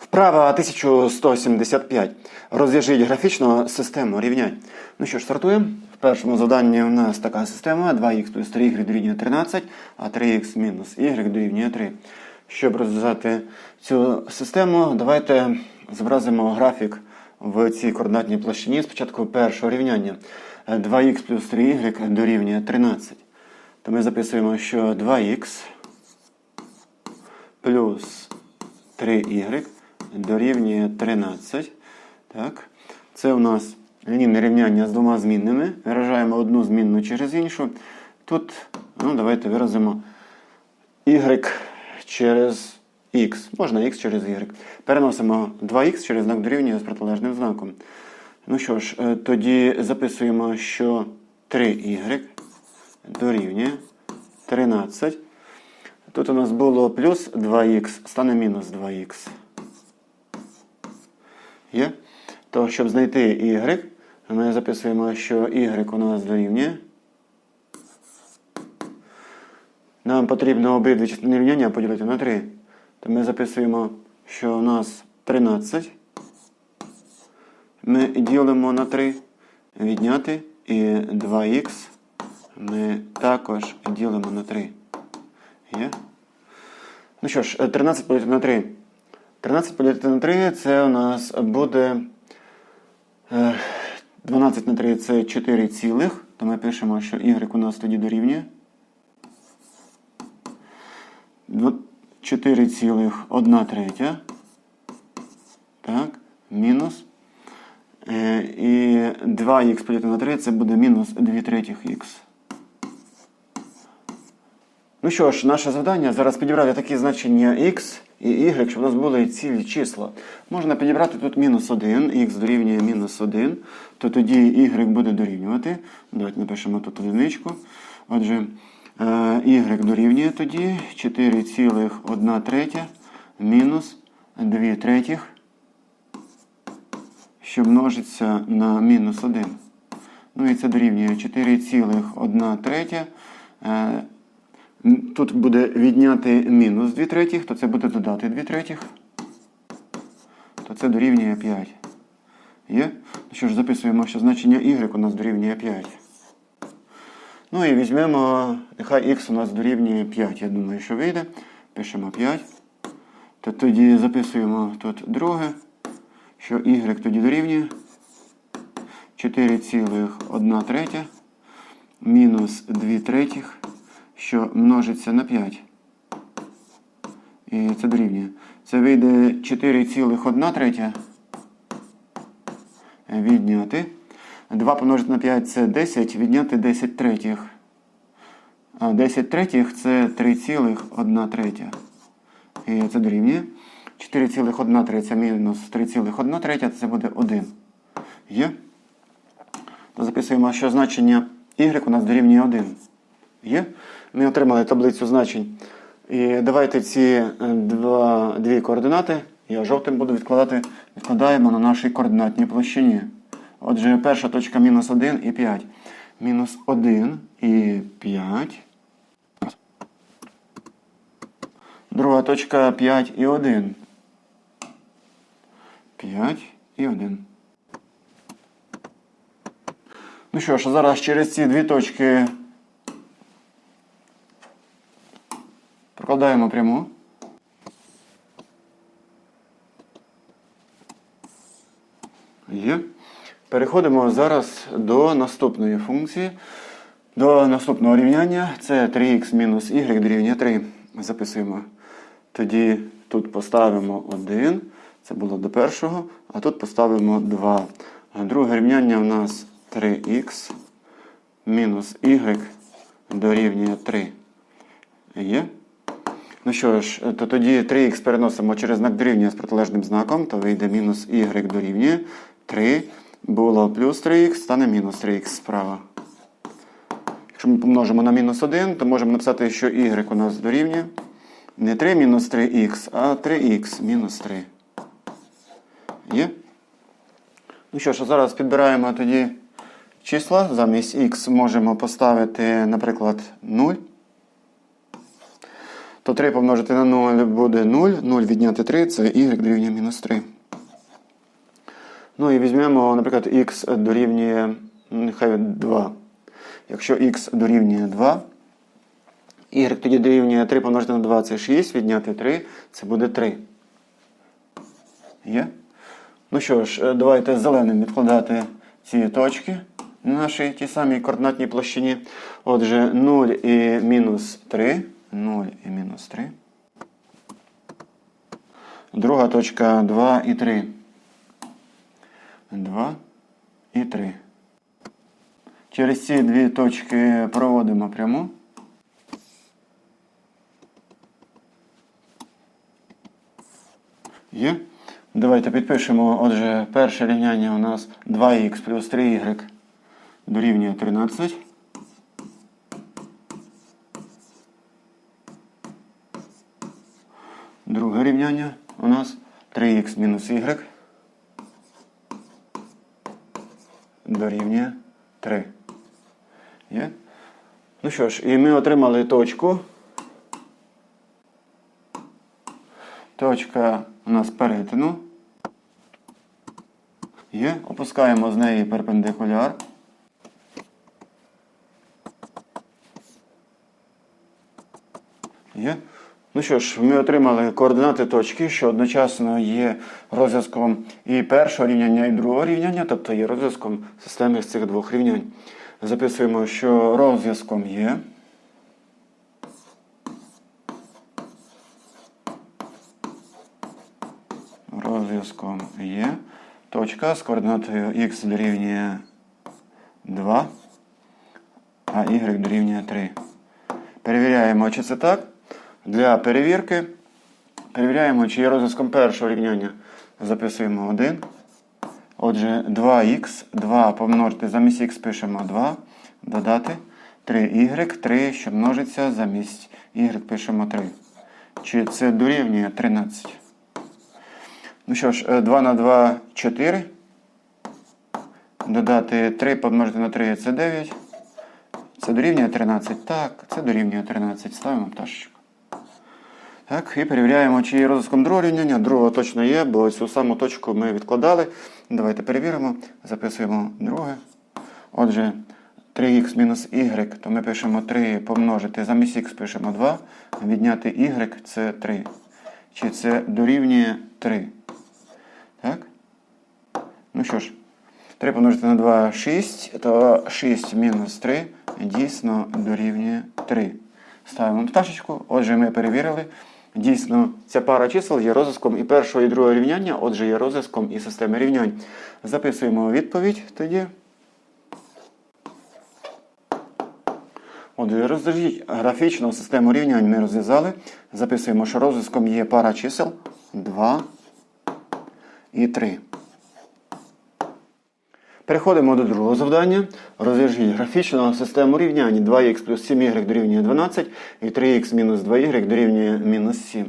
Вправа 1175. Розв'яжіть графічну систему рівнянь. Ну що ж, стартуємо. В першому завданні у нас така система 2х плюс 3y дорівнює 13, а 3х мінус y дорівнює 3. Щоб розв'язати цю систему, давайте зобразимо графік в цій координатній площині. Спочатку першого рівняння. 2х плюс 3y дорівнює 13. То ми записуємо, що 2х плюс 3y дорівнює 13. Так. Це у нас лінійне рівняння з двома змінними. Виражаємо одну змінну через іншу. Тут ну, давайте виразимо y через x. Можна x через y. Переносимо 2х через знак дорівнює з протилежним знаком. Ну що ж, е, тоді записуємо, що 3y дорівнює 13. Тут у нас було плюс 2х, стане мінус 2х. Є? То, щоб знайти y, ми записуємо, що y у нас дорівнює. Нам потрібно обидві частини рівняння поділити на 3. То ми записуємо, що у нас 13. Ми ділимо на 3. Відняти. І 2х ми також ділимо на 3. Є? Ну що ж, 13 поділити на 3. 13 поділити на 3 це у нас буде е, 12 на 3 це 4 цілих. То ми пишемо, що y у нас тоді дорівнює. 4 цілих 1 третя. Так, мінус. Е, І 2х поділити на 3 це буде мінус 2 третіх х. Ну що ж, наше завдання зараз підібрати такі значення x і y, щоб у нас були цілі числа. Можна підібрати тут мінус 1, x дорівнює мінус 1, то тоді y буде дорівнювати. Давайте напишемо тут одиничку. Отже, е, y дорівнює тоді 4,1 третя мінус 2 третіх, що множиться на мінус 1. Ну і це дорівнює 4,1 третя. Тут буде відняти мінус 2 третіх, то це буде додати 2 третіх. То це дорівнює 5. Є? Ну що ж, записуємо, що значення y у нас дорівнює 5. Ну і візьмемо, нехай x у нас дорівнює 5. Я думаю, що вийде. Пишемо 5. То тоді записуємо тут друге, що y тоді дорівнює 4,1 третя мінус 2 третіх що множиться на 5. І це дорівнює. Це вийде 4,1 третя. Відняти. 2 помножити на 5 це 10, відняти 10 третіх. А 10 третіх це 3,1 третя. І це дорівнює. 4,1 третя мінус 3,1 третя, це буде 1. Є? То записуємо, що значення y у нас дорівнює 1. Є? Ми отримали таблицю значень. І давайте ці е, два, дві координати, я жовтим буду відкладати, відкладаємо на нашій координатній площині. Отже, перша точка мінус 1 і 5. Мінус 1 і 5. Друга точка 5 і 1. 5 і 1. Ну що ж, зараз через ці дві точки Прокладаємо пряму. Є. Переходимо зараз до наступної функції, до наступного рівняння. Це 3х мінус y дорівнює 3. Записуємо. Тоді тут поставимо 1. Це було до першого, а тут поставимо 2. Друге рівняння у нас 3х мінус y дорівнює 3. Є. Ну що ж, то тоді 3х переносимо через знак дорівнює з протилежним знаком, то вийде мінус y дорівнює 3. Було плюс 3х, стане мінус 3х справа. Якщо ми помножимо на мінус 1, то можемо написати, що y у нас дорівнює не 3 мінус 3х, а 3х мінус 3. Є? Ну що ж, зараз підбираємо тоді числа. Замість х можемо поставити, наприклад, 0. То 3 помножити на 0 буде 0. 0 відняти 3 це y дорівнює мінус 3. Ну і візьмемо, наприклад, x дорівнює нехай 2. Якщо x дорівнює 2, y тоді дорівнює 3 помножити на 2 це 6, відняти 3 це буде 3. Є? Ну що ж, е, давайте зеленим відкладати ці точки на нашій тій самій координатній площині. Отже, 0 і мінус 3. 0 і мінус 3. Друга точка 2 і 3. 2 і 3. Через ці дві точки проводимо пряму. Є. Давайте підпишемо. Отже, перше рівняння у нас 2х плюс 3y дорівнює 13. Рівняння у нас 3х мінус y дорівнює 3. Є? Ну що ж, і ми отримали точку. Точка у нас перетину. Є. Опускаємо з неї перпендикуляр. Є. Ну що ж, ми отримали координати точки, що одночасно є розв'язком і першого рівняння, і другого рівняння, тобто є розв'язком системи з цих двох рівнянь. Записуємо, що розв'язком є. Розв'язком є. Точка з координатою х дорівнює 2, а y дорівнює 3. Перевіряємо, чи це так. Для перевірки перевіряємо, чи є розв'язком першого рівняння. Записуємо 1. Отже, 2х, 2 помножити замість х пишемо 2, додати 3y, 3, що множиться, замість y пишемо 3. Чи це дорівнює 13? Ну що ж, е, 2 на 2 4. Додати 3 помножити на 3 це 9. Це дорівнює 13. Так, це дорівнює 13. Ставимо пташечку. Так, і перевіряємо, чи є розв'язком другого рівняння. Другого точно є, бо цю саму точку ми відкладали. Давайте перевіримо. Записуємо друге. Отже, 3х мінус y, то ми пишемо 3 помножити. Замість х пишемо 2. Відняти y це 3. Чи це дорівнює 3? Так? Ну що ж, 3 помножити на 2 6, то 6 мінус 3 дійсно дорівнює 3. Ставимо пташечку. Отже, ми перевірили. Дійсно, ця пара чисел є розв'язком і першого, і другого рівняння, отже, є розв'язком і системи рівнянь. Записуємо відповідь тоді. Отже, розв'яжіть графічну систему рівнянь ми розв'язали. Записуємо, що розв'язком є пара чисел 2 і 3. Переходимо до другого завдання. Розв'яжіть графічну систему рівнянь 2х плюс 7y дорівнює 12 і 3х мінус 2y дорівнює мінус 7.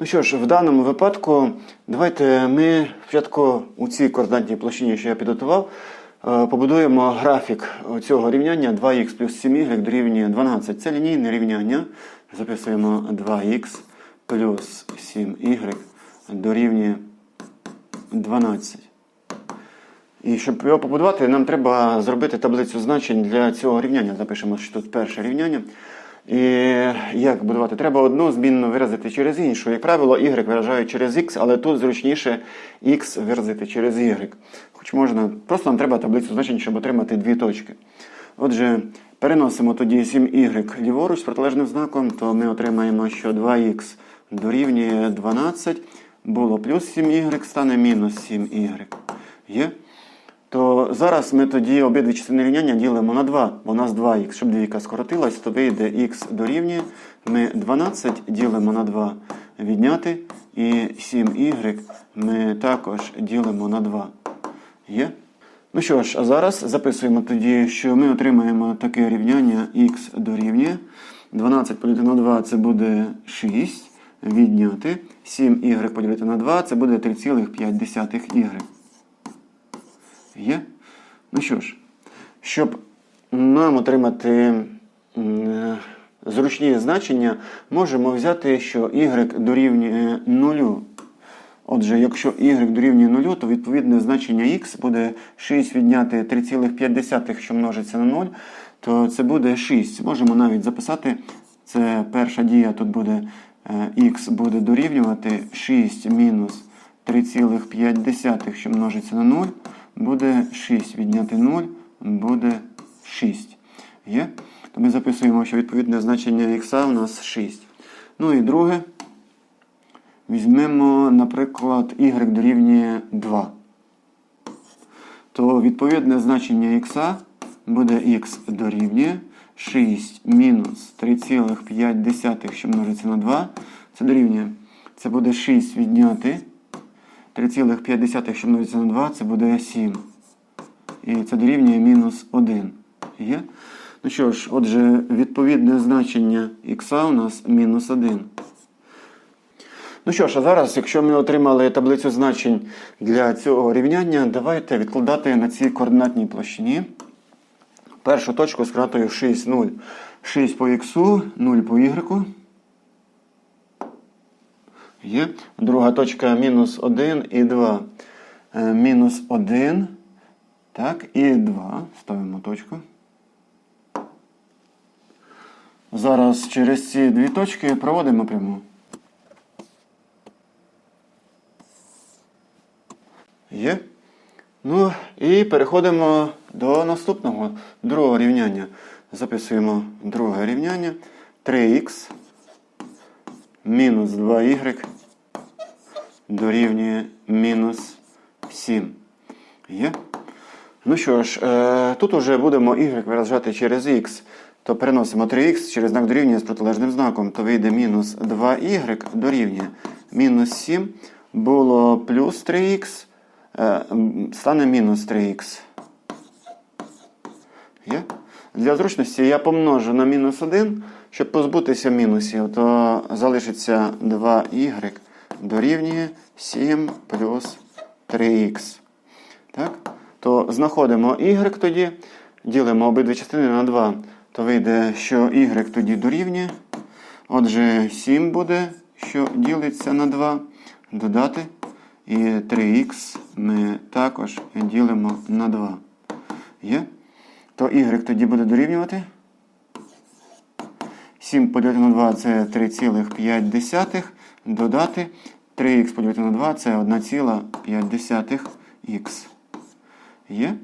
Ну що ж, в даному випадку, давайте ми спочатку у цій координатній площині, що я підготував, е, побудуємо графік цього рівняння 2х плюс 7y дорівнює 12. Це лінійне рівняння. Записуємо 2х плюс 7y дорівнює 12. І щоб його побудувати, нам треба зробити таблицю значень для цього рівняння. Запишемо, що тут перше рівняння. І як будувати? Треба одну змінну виразити через іншу. Як правило, y виражають через x, але тут зручніше x виразити через y. Хоч можна, просто нам треба таблицю значень, щоб отримати дві точки. Отже, переносимо тоді 7y ліворуч з протилежним знаком, то ми отримаємо, що 2х дорівнює 12, було плюс 7y, стане мінус 7y. Є? То зараз ми тоді обидві частини рівняння ділимо на 2, бо у нас 2х. Щоб двійка скоротилась, то вийде х дорівнює. Ми 12 ділимо на 2 відняти. І 7y ми також ділимо на 2. Є? Ну що ж, а зараз записуємо тоді, що ми отримаємо таке рівняння х дорівнює. 12 поділити на 2 це буде 6. Відняти. 7y поділити на 2 це буде 3,5y. Є? Ну що ж, щоб нам отримати зручні значення можемо взяти, що y дорівнює 0. Отже, якщо y дорівнює 0, то відповідне значення x буде 6 відняти 3,5, що множиться на 0, то це буде 6. Можемо навіть записати, це перша дія, тут буде е, x буде дорівнювати 6 мінус 3,5, що множиться на 0, буде 6 відняти 0, буде 6. Є? То ми записуємо, що відповідне значення x у нас 6. Ну і друге. Візьмемо, наприклад, y дорівнює 2. То відповідне значення х буде x дорівнює 6 мінус 3,5, що множиться на 2. Це дорівнює. Це буде 6 відняти. 3,5, що множиться на 2, це буде 7. І це дорівнює мінус 1. Є? Ну що ж, отже, відповідне значення х у нас мінус 1. Ну що ж, а зараз, якщо ми отримали таблицю значень для цього рівняння, давайте відкладати на цій координатній площині першу точку з кратою 6, 0. 6 по х, 0 по y. Є. Друга точка мінус 1 і 2. Е, Мінус 1. Так, і 2. Ставимо точку. Зараз через ці дві точки проводимо пряму. Є. Ну і переходимо до наступного другого рівняння. Записуємо друге рівняння. 3х мінус 2y дорівнює мінус 7. Є? Ну що ж, е, тут уже будемо y виражати через x. То переносимо 3х через знак дорівнює з протилежним знаком, то вийде мінус 2y дорівнює мінус 7. Було плюс 3х, е, стане мінус 3х. Є? Для зручності я помножу на мінус 1, щоб позбутися мінусів, то залишиться 2y дорівнює 7 плюс 3х. Так? То знаходимо y тоді, ділимо обидві частини на 2, то вийде, що y тоді дорівнює. Отже, 7 буде, що ділиться на 2, додати. І 3х ми також ділимо на 2. Є? То y тоді буде дорівнювати. 7 поділити на 2 це 3,5. Додати 3х поділити на 2 це 1,5х. Є?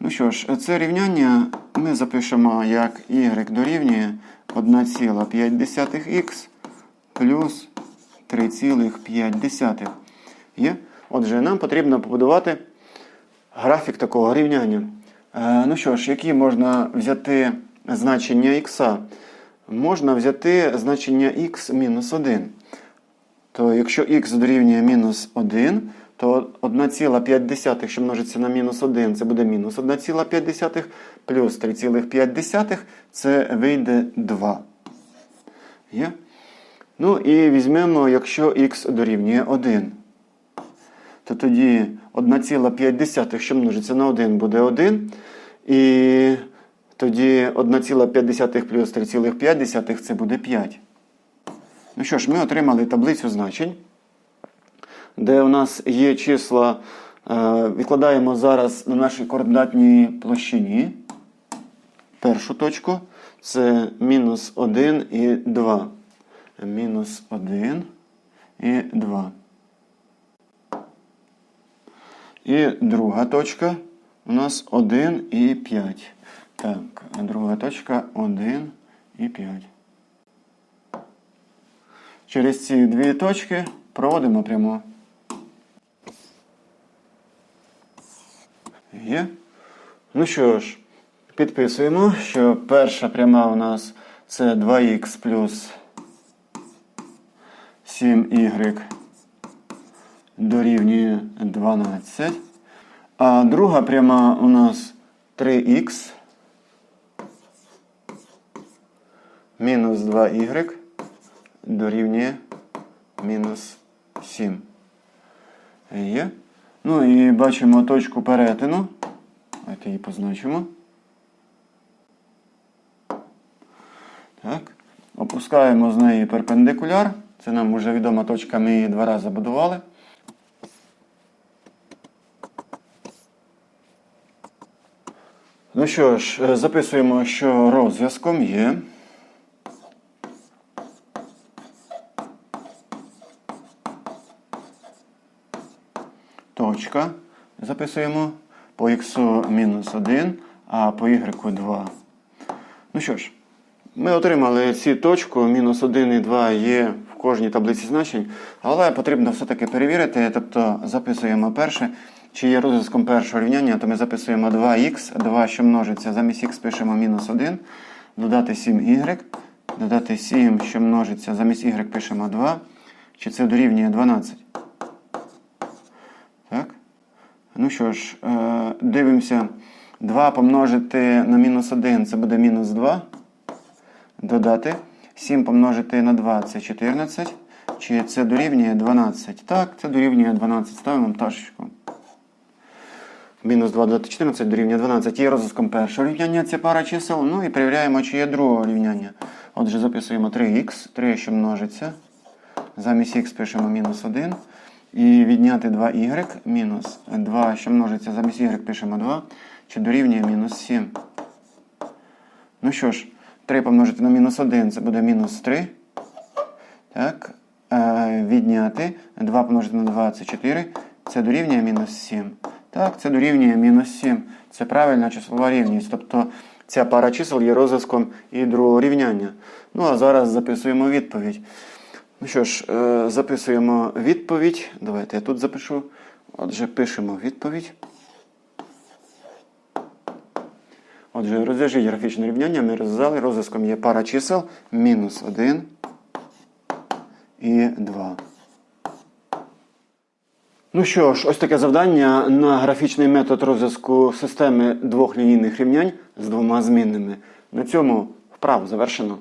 Ну що ж, це рівняння ми запишемо як y дорівнює 1,5х плюс 3,5. Є? Отже, нам потрібно побудувати графік такого рівняння. Е, ну що ж, які можна взяти значення х? Можна взяти значення х мінус 1. То якщо х дорівнює мінус 1, то 1,5, що множиться на мінус 1, це буде мінус 1,5, плюс 3,5 це вийде 2. Є? Ну і візьмемо, якщо х дорівнює 1. То тоді 1,5, що множиться на 1, буде 1. І тоді 1,5 плюс 3,5 це буде 5. Ну що ж, ми отримали таблицю значень, де у нас є числа, е, відкладаємо зараз на нашій координатній площині. Першу точку це мінус 1 і 2. Мінус 1 і 2. І друга точка у нас 1 і 5. Так, а друга точка 1 і 5. Через ці дві точки проводимо пряму. Є. Ну що ж, підписуємо, що перша пряма у нас це 2х плюс 7y дорівнює 12. А друга пряма у нас 3х мінус 2y дорівнює мінус 7. Є. Ну і бачимо точку перетину. Давайте її позначимо. Так. Пропускаємо з неї перпендикуляр. Це нам вже відома точка, ми її два рази будували. Ну що ж, е, записуємо, що розв'язком є. Точка. Записуємо по х мінус 1, а по y 2. Ну що ж, ми отримали ці точку, мінус 1 і 2 є в кожній таблиці значень, але потрібно все-таки перевірити, тобто записуємо перше, чи є розв'язком першого рівняння, то ми записуємо 2х, 2, що множиться, замість х пишемо мінус 1, додати 7y, додати 7, що множиться, замість y пишемо 2, чи це дорівнює 12. Так? Ну що ж, е, дивимося. 2 помножити на мінус 1 це буде мінус 2. Додати. 7 помножити на 2 це 14. Чи це дорівнює 12? Так, це дорівнює 12. Ставимо пташечку. Мінус 2 додати 14 дорівнює 12. Є розв'язком першого рівняння це пара чисел. Ну і перевіряємо, чи є другого рівняння. Отже, записуємо 3х, 3, що множиться. Замість х пишемо мінус 1. І відняти 2y мінус 2, що множиться замість y пишемо 2, чи дорівнює мінус 7. Ну що ж, 3 помножити на мінус 1 це буде мінус 3. Так. Е, відняти 2 помножити на 2 це 4. Це дорівнює мінус 7. Так, це дорівнює мінус 7. Це правильна числова рівність. Тобто ця пара чисел є розв'язком і другого рівняння. Ну а зараз записуємо відповідь. Ну що ж, е, записуємо відповідь. Давайте я тут запишу. Отже, пишемо відповідь. Отже, розв'яжіть графічне рівняння. Ми розв'язали. Розв'язком є пара чисел мінус 1 і 2. Ну що ж, ось таке завдання на графічний метод розв'язку системи двох лінійних рівнянь з двома змінними. На цьому вправу завершено.